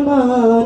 মান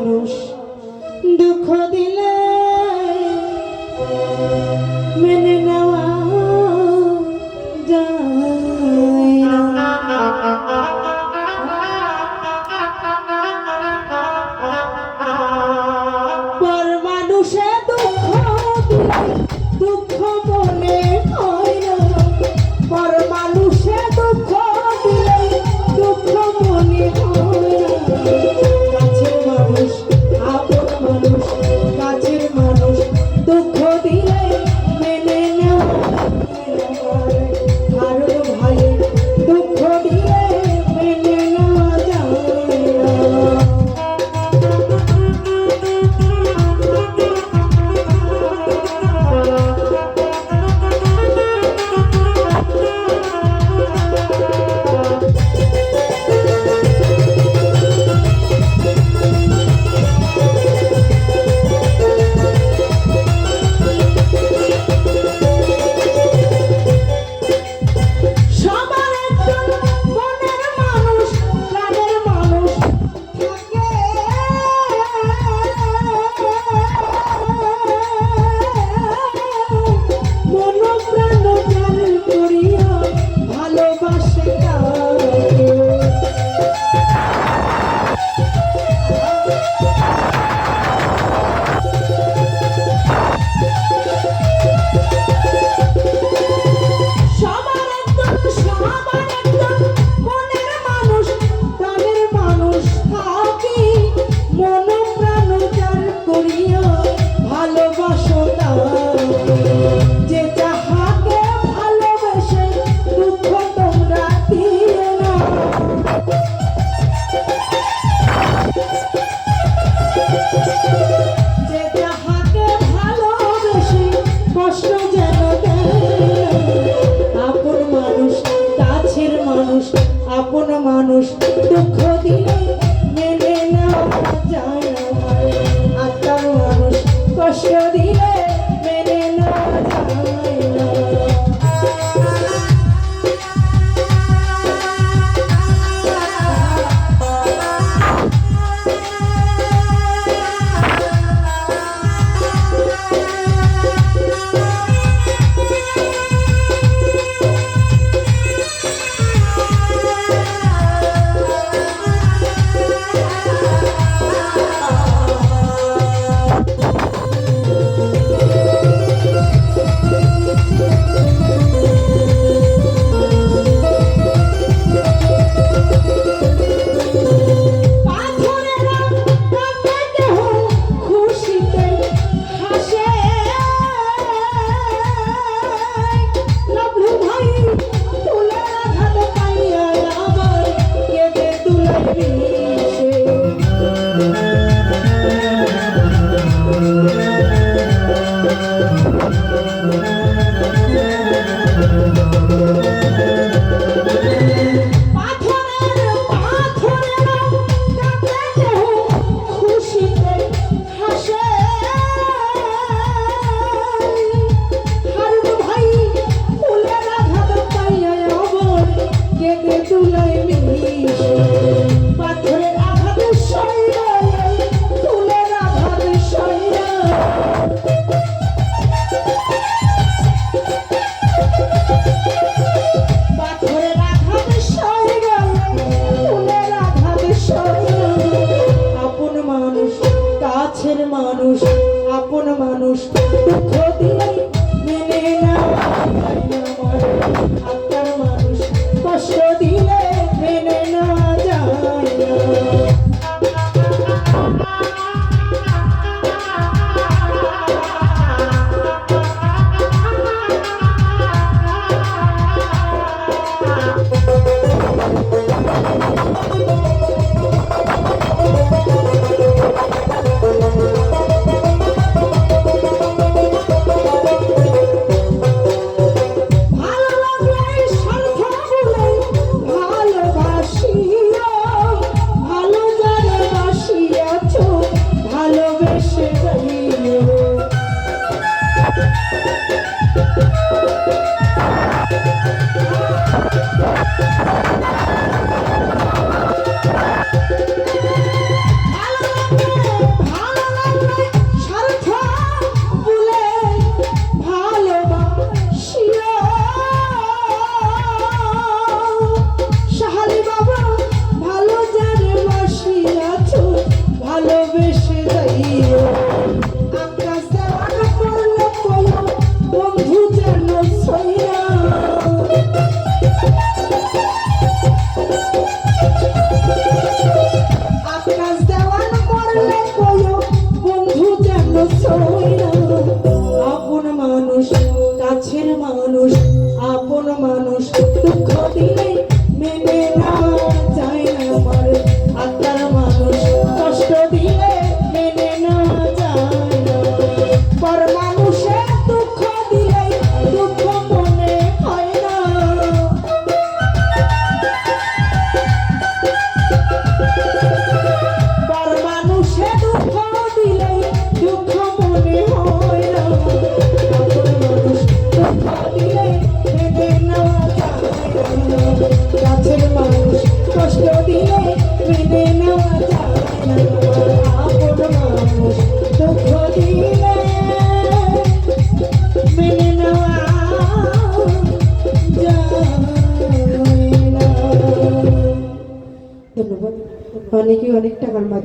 Deus.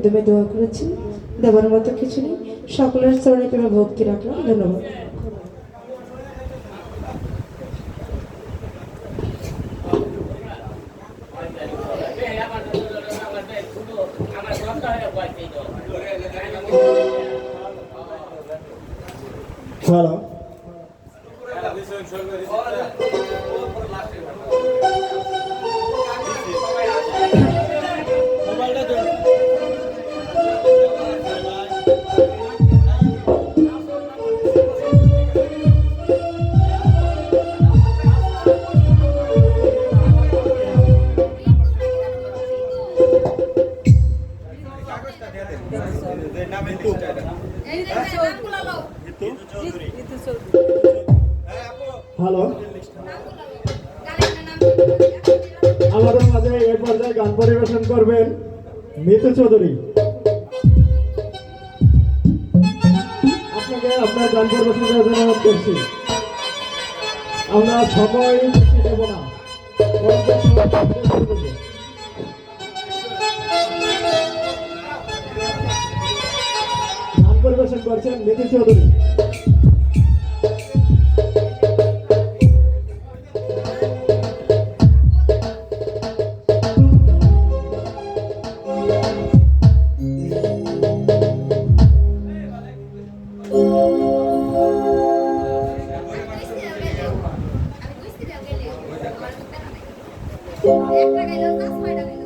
মাধ্যমে দোয়া করেছেন। দেওয়ার মতো কিছু নেই। সকলের চরণে প্রেমে ভক্তি রাখলাম। ধন্যবাদ। হ্যালো হ্যালো আমাদের মাঝে এই পর্যায়ে গান পরিবেশন করবেন মিতু চৌধুরী। আপনাকে আপনার গান পরিবেশন করার জন্য অনুরোধ করছি। আমরা বেশি দেব না। গান পরিবেশন করছেন মিতু চৌধুরী। একটা গেল না ছয়টা গেল